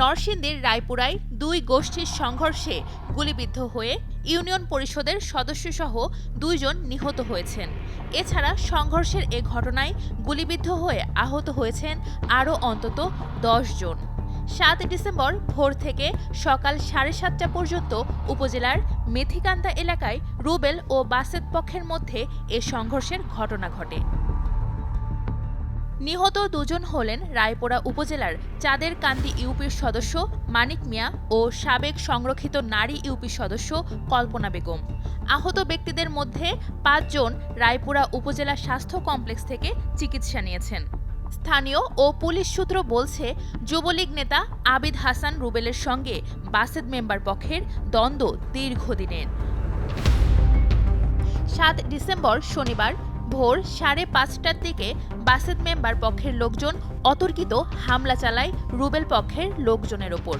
নরসিংদীর রায়পুরায় দুই গোষ্ঠীর সংঘর্ষে গুলিবিদ্ধ হয়ে ইউনিয়ন পরিষদের সদস্যসহ দুইজন নিহত হয়েছেন। এছাড়া সংঘর্ষের এ ঘটনায় গুলিবিদ্ধ হয়ে আহত হয়েছেন আরও অন্তত দশ জন। সাত ডিসেম্বর ভোর থেকে সকাল সাড়ে সাতটা পর্যন্ত উপজেলার মেথিকান্দা এলাকায় রুবেল ও বাসেত পক্ষের মধ্যে এ সংঘর্ষের ঘটনা ঘটে। নিহত দুজন হলেন রায়পুরা উপজেলার চাঁদের কান্দি ইউপির সদস্য মানিক মিয়া ও সাবেক সংরক্ষিত নারী ইউপি সদস্য কল্পনা বেগম। আহত ব্যক্তিদের মধ্যে পাঁচজন রায়পুরা উপজেলা স্বাস্থ্য কমপ্লেক্স থেকে চিকিৎসা নিয়েছেন। স্থানীয় ও পুলিশ সূত্র বলছে, যুবলীগ নেতা আবিদ হাসান রুবেলের সঙ্গে বাসেদ মেম্বার পক্ষের দ্বন্দ্ব দীর্ঘদিনের। সাত ডিসেম্বর শনিবার ভোর সাড়ে পাঁচটার দিকে বাসেদ মেম্বার পক্ষের লোকজন অতর্কিত হামলা চালায় রুবেল পক্ষের লোকজনের ওপর।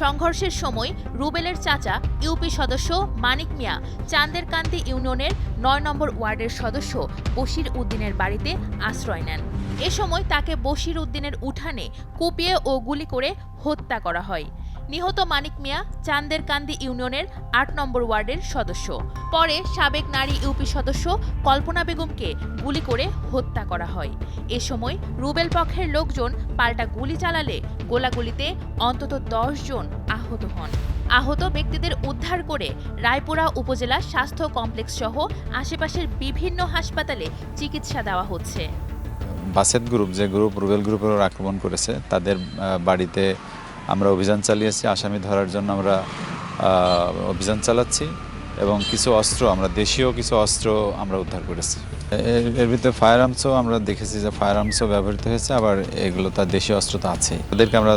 সংঘর্ষের সময় রুবেলের চাচা, ইউপি সদস্য মানিক মিয়া, চান্দেরকান্দি ইউনিয়নের নয় নম্বর ওয়ার্ডের সদস্য বশির উদ্দিনের বাড়িতে আশ্রয় নেন। এ সময় তাকে বশির উদ্দিনের উঠানে কুপিয়ে ও গুলি করে হত্যা করা হয়। নিহত মানিক মিয়া চান্দেরকান্দি ইউনিয়নের আট নম্বর ওয়ার্ডের সদস্য। পরে সাবেক নারী ইউপি সদস্য কল্পনা বেগমকে গুলি করে হত্যা করা হয়। এ সময় রুবেল পক্ষের লোকজন পাল্টা গুলি চালালে গোলাগুলিতে অন্তত জন আহত হন। আহত ব্যক্তিদের উদ্ধার করে রায়পুরা উপজেলা স্বাস্থ্য কমপ্লেক্স সহ আশেপাশের বিভিন্ন হাসপাতালে চিকিৎসা দেওয়া হচ্ছে। বাসেত গ্রুপ, যে গ্রুপ রুবেল গ্রুপের আক্রমণ করেছে, তাদের বাড়িতে আমরা অভিযান চালিয়েছি, আসামি ধরার জন্য আমরা অভিযান চালাচ্ছি এবং কিছু অস্ত্র, আমরা দেশীয় কিছু অস্ত্র আমরা উদ্ধার করেছি। এর ভিতরে ফায়ার আর্মসও আমরা দেখেছি যে ফায়ার আর্মসও ব্যবহৃত হয়েছে, আবার এগুলো তার দেশীয় অস্ত্র তো আছেই। তাদেরকে আমরা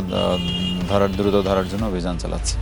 ধরার, দ্রুত ধরার জন্য অভিযান চালাচ্ছি।